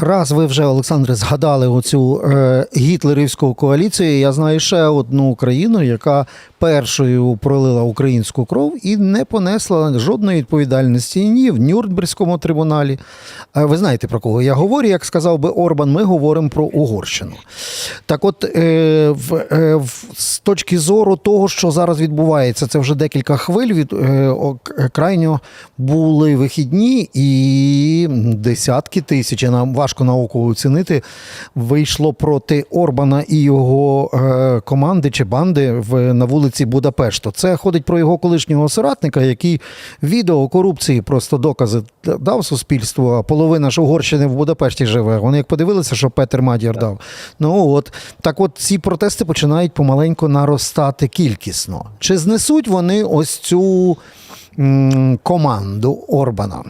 Раз ви вже, Олександре, згадали оцю е, гітлерівську коаліцію. Я знаю ще одну Україну, яка першою пролила українську кров і не понесла жодної відповідальності ні в Нюрнберзькому трибуналі. Е, ви знаєте про кого я говорю? Як сказав би Орбан, ми говоримо про Угорщину. Так, от е, в, е, в, з точки зору того, що зараз відбувається, це вже декілька хвиль від е, крайньо були вихідні, і десятки тисяч, нам важко науково оцінити, вийшло проти Орбана і його е, команди чи банди в, на вулиці Будапешту. Це ходить про його колишнього соратника, який відео корупції просто докази дав суспільству. А половина ж Угорщини в Будапешті живе. Вони як подивилися, що Петер Мадяр дав. Ну от так, от ці протести починають помаленьку наростати кількісно. Чи знесуть вони ось цю м, команду Орбана?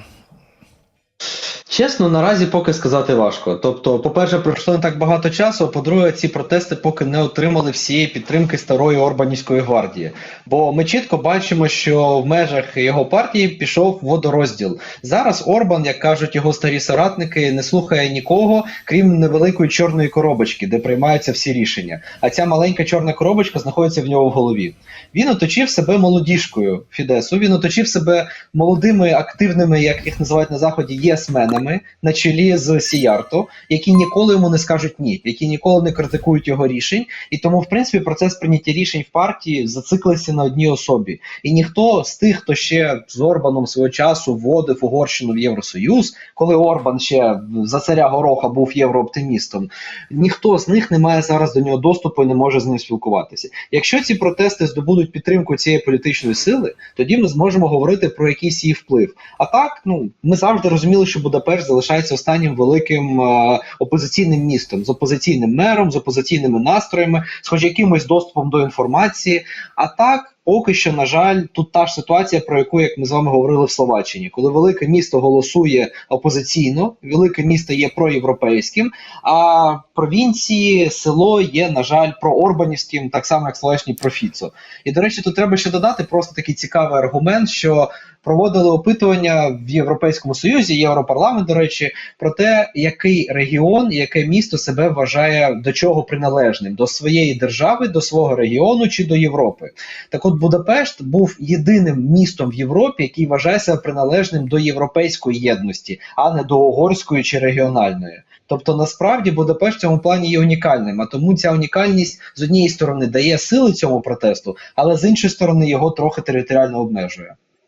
Чесно, наразі поки сказати важко. Тобто, по-перше, пройшло не так багато часу. а По-друге, ці протести поки не отримали всієї підтримки старої Орбанівської гвардії. Бо ми чітко бачимо, що в межах його партії пішов водорозділ. Зараз Орбан, як кажуть його старі соратники, не слухає нікого, крім невеликої чорної коробочки, де приймаються всі рішення. А ця маленька чорна коробочка знаходиться в нього в голові. Він оточив себе молодіжкою Фідесу. Він оточив себе молодими активними, як їх називають на заході, єсменами на чолі з Сіярто, які ніколи йому не скажуть ні, які ніколи не критикують його рішень. І тому, в принципі, процес прийняття рішень в партії зациклився на одній особі. І ніхто з тих, хто ще з Орбаном свого часу вводив Угорщину в Євросоюз, коли Орбан ще за царя Гороха був єврооптимістом, ніхто з них не має зараз до нього доступу і не може з ним спілкуватися. Якщо ці протести здобудуть підтримку цієї політичної сили, тоді ми зможемо говорити про якийсь її вплив. А так, ну ми завжди розуміли, що Будапешт залишається останнім великим е, опозиційним містом з опозиційним мером, з опозиційними настроями, з хоч якимось доступом до інформації. А так. Поки що, на жаль, тут та ж ситуація, про яку як ми з вами говорили в Словаччині, коли велике місто голосує опозиційно, велике місто є проєвропейським, а провінції, село є, на жаль, проорбанівським, так само як Словаччині про Фіцо. І до речі, тут треба ще додати просто такий цікавий аргумент, що проводили опитування в Європейському Союзі, Європарламент, до речі, про те, який регіон, яке місто себе вважає до чого приналежним до своєї держави, до свого регіону чи до Європи. Так от Будапешт був єдиним містом в Європі, який вважається приналежним до європейської єдності, а не до угорської чи регіональної. Тобто насправді Будапешт в цьому плані є унікальним, а тому ця унікальність з однієї сторони дає сили цьому протесту, але з іншої сторони його трохи територіально обмежує.